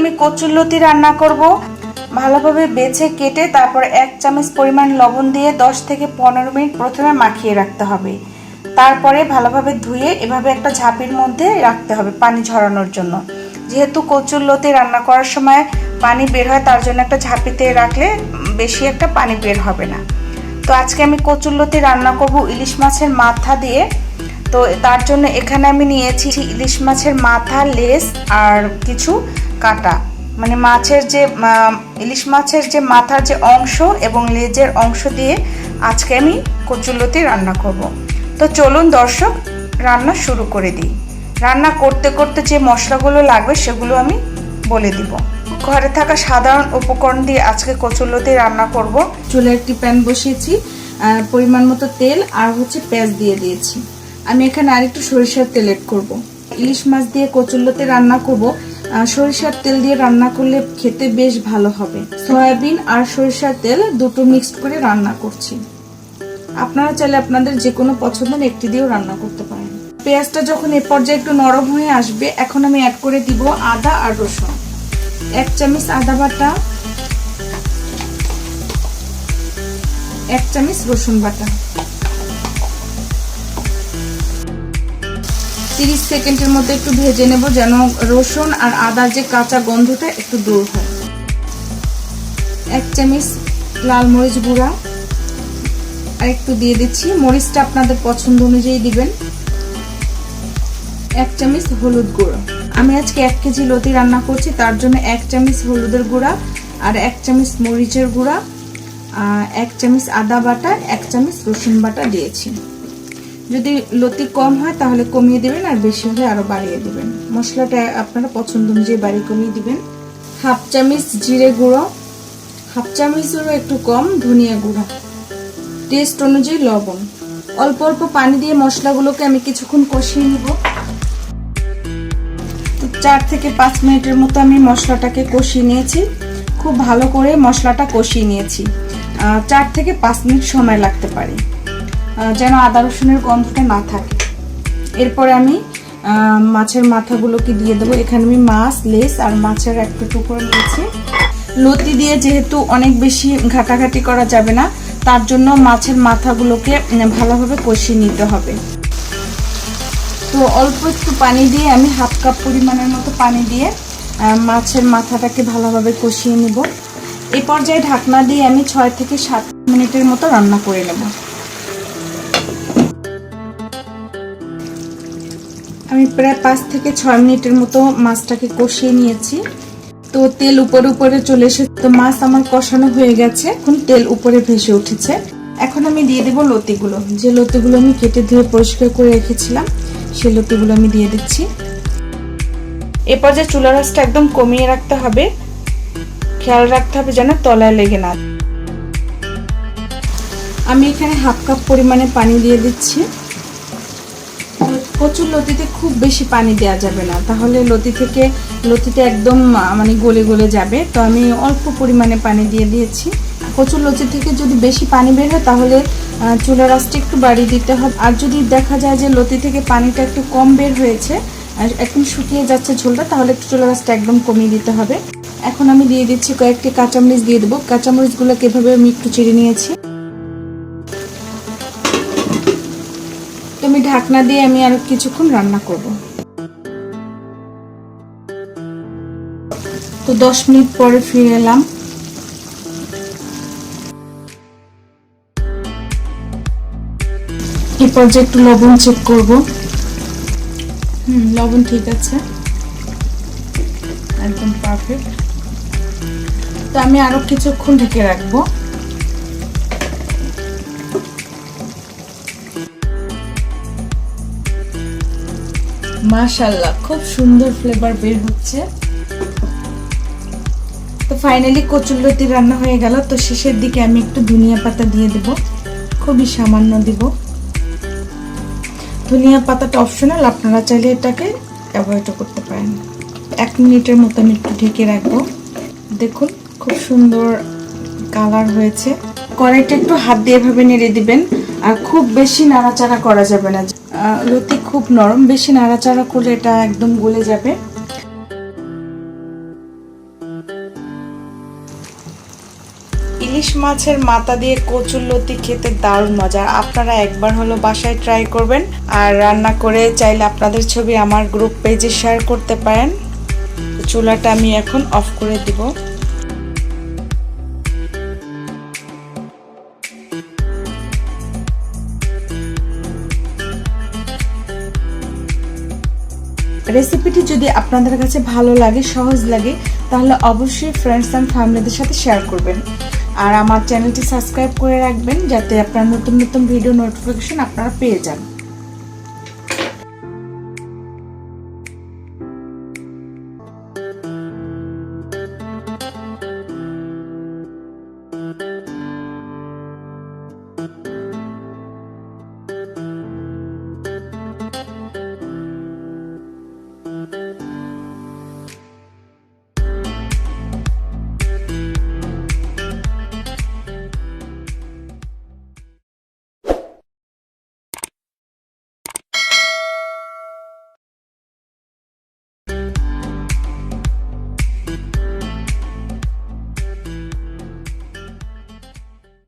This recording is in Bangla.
আমি কচুরলতি রান্না করব। ভালোভাবে বেছে কেটে তারপর এক চামচ পরিমাণ লবণ দিয়ে 10 থেকে পনেরো মিনিট প্রথমে মাখিয়ে রাখতে হবে। তারপরে ভালোভাবে ধুয়ে এভাবে একটা ঝাঁপির মধ্যে রাখতে হবে পানি ঝরানোর জন্য। যেহেতু কচুরলতি রান্না করার সময় পানি বের হয়, তার জন্য একটা ঝাঁপিতে রাখলে বেশি একটা পানি বের হবে না। তো আজকে আমি কচুরলতি রান্না করব ইলিশ মাছের মাথা দিয়ে। তো তার জন্য এখানে আমি নিয়েছি ইলিশ মাছের মাথা, লেস আর কিছু কাটা। মানে মাছের যে ইলিশ মাছের যে মাথার যে অংশ এবং লেজের অংশ দিয়ে আজকে আমি কচুরলতি রান্না করব। তো চলুন দর্শক, রান্না শুরু করে দিই। রান্না করতে করতে যে মশলাগুলো লাগবে সেগুলো আমি বলে দিব। ঘরে থাকা সাধারণ উপকরণ দিয়ে আজকে কচুরলতি রান্না করব। চুলে একটি প্যান বসিয়েছি পরিমাণ মতো তেল আর হচ্ছে পেঁয়াজ দিয়ে দিয়েছি। আমি এখানে আরেকটু সরিষার তেল এড করব। ইলিশ মাছ দিয়ে কচুরলতি রান্না করব। সরিষার তেল দিয়ে রান্না করলে খেতে বেশ ভালো হবে। সয়াবিন আর সরিষার তেল দুটো মিক্সড করে রান্না করছি। আপনারা চাইলে আপনাদের যে কোনো পছন্দের একটি দিয়েও রান্না করতে পারেন। পেঁয়াজটা যখন এ পর্যায়ে একটু নরম হয়ে আসবে, এখন আমি অ্যাড করে দিব আদা আর রসুন। এক চামচ আদা বাটা, এক চামচ রসুন বাটা। তিরিশ সেকেন্ডের মধ্যে একটু ভেজে নেব যেন রসুন আর আদার যে কাঁচা গন্ধটা একটু দূর হয়। এক চামচ লাল মরিচ গুঁড়া। আর একটু দিয়ে দিচ্ছি। মরিচটা আপনাদের পছন্দ অনুযায়ী দিবেন। এক চামচ হলুদ গুঁড়ো। আমি আজকে এক কেজি লতি রান্না করছি, তার জন্য এক চামচ হলুদের গুঁড়া আর এক চামচ মরিচের গুঁড়া। এক চামচ আদা বাটা, এক চামচ রসুন বাটা দিয়েছি। যদি লতি কম হয়, তাহলে কমিয়ে দেবেন আর বেশি হলে আরও বাড়িয়ে দেবেন। মশলাটা আপনারা পছন্দ অনুযায়ী বাড়ি কমিয়ে দিবেন। হাফ চামচ জিরে গুঁড়ো, হাফ চামচেরও একটু কম ধনিয়া গুঁড়ো। টেস্ট অনুযায়ী লবণ। অল্প অল্প পানি দিয়ে মশলাগুলোকে আমি কিছুক্ষণ কষিয়ে নিব। তো চার থেকে পাঁচ মিনিটের মতো আমি মশলাটাকে কষিয়ে নিয়েছি। খুব ভালো করে মশলাটা কষিয়ে নিয়েছি। চার থেকে পাঁচ মিনিট সময় লাগতে পারে। যেন আদা রসুনের গন্ধটা না থাকে। এরপরে আমি মাছের মাথাগুলোকে দিয়ে দেবো। এখানে আমি মাছ, লেস আর মাছের একটা টুকরো নিয়েছি। লতি দিয়ে যেহেতু অনেক বেশি ঘাটাঘাটি করা যাবে না, তার জন্য মাছের মাথাগুলোকে ভালোভাবে কষিয়ে নিতে হবে। তো অল্প একটু পানি দিয়ে আমি হাফ কাপ পরিমাণের মতো পানি দিয়ে মাছের মাথাটাকে ভালোভাবে কষিয়ে নিব। এ পর্যায়ে ঢাকনা দিয়ে আমি ছয় থেকে সাত মিনিটের মতো রান্না করে নেব। আমি প্রায় পাঁচ থেকে ছয় মিনিটের মতো মাছটাকে কষিয়ে নিয়েছি। তো তেল উপরে উপরে চলে এসেছে। তো মাছ আমার কষানো হয়ে গেছে। এখন তেল উপরে ভেসে উঠেছে। এখন আমি দিয়ে দেবো লতিগুলো। যে লতিগুলো আমি কেটে ধুয়ে পরিষ্কার করে রেখেছিলাম, সেই লতিগুলো আমি দিয়ে দিচ্ছি। এরপর যে চুলা রাসটা একদম কমিয়ে রাখতে হবে। খেয়াল রাখতে হবে যেন তলায় লেগে না। আমি এখানে হাফ কাপ পরিমাণে পানি দিয়ে দিচ্ছি। প্রচুর লতিতে খুব বেশি পানি দেওয়া যাবে না। তাহলে লতি থেকে লতিতে একদম মানে গলে গলে যাবে। তো আমি অল্প পরিমাণে পানি দিয়ে দিয়েছি। কচুর লতি থেকে যদি বেশি পানি বের হয়, তাহলে চুলার আঁচটা একটু বাড়িয়ে দিতে হবে। আর যদি দেখা যায় যে লতি থেকে পানিটা একটু কম বের হয়েছে, আর একদম শুকিয়ে যাচ্ছে ঝোলটা, তাহলে একটু চুলার আঁচটা একদম কমিয়ে দিতে হবে। এখন আমি দিয়ে দিচ্ছি কয়েকটি কাঁচামরিচ দিয়ে দেবো। কাঁচামরিচগুলোকে এভাবে আমি একটু চিড়ে নিয়েছি। আমি ঢাকনা দিয়ে আমি আরও কিছুক্ষণ রান্না করব। তো দশ মিনিট পরে ফিরে এলাম। এই পর্যায়ে একটু লবণ চেক করব। হুম, লবণ ঠিক আছে। একদম পারফেক্ট তো আমি আরও কিছুক্ষণ ঢেকে রাখব। মাশাল্লাহ খুব সুন্দর ফ্লেভার বের হচ্ছে। তো ফাইনালি কচুরলতি রান্না হয়ে গেল, তো শেষের দিকে আমি একটু ধনিয়া পাতা দিয়ে দেব, খুবই সামান্য দিব। ধনিয়া পাতাটা অপশনাল আপনারা চাইলে এটাকে অ্যাভয়েডও করতে পারেন। এক মিনিটের মতো আমি একটু ঢেকে রাখব। দেখুন, খুব সুন্দর কালার হয়েছে। কড়াইটা একটু হাত দিয়ে এভাবে নেড়ে দিবেন, আর খুব বেশি নাড়াচাড়া করা যাবে না। রুটি খুব নরম, বেশি নাড়াচাড়া করলে এটা একদম গলে যাবে। ইলিশ মাছের মাথা দিয়ে কচুর লতি খেতে দারুণ মজা। আপনারা একবার হলো বাসায় ট্রাই করবেন। আর রান্না করে চাইলে আপনাদের ছবি আমার গ্রুপ পেজে শেয়ার করতে পারেন। চুলাটা আমি এখন অফ করে দিব। রেসিপিটি যদি আপনাদের কাছে ভালো লাগে, সহজ লাগে, তাহলে অবশ্যই ফ্রেন্ডস অ্যান্ড ফ্যামিলিদের সাথে শেয়ার করবেন। আর আমার চ্যানেলটি সাবস্ক্রাইব করে রাখবেন, যাতে আপনার নতুন নতুন ভিডিও নোটিফিকেশন আপনারা পেয়ে যান।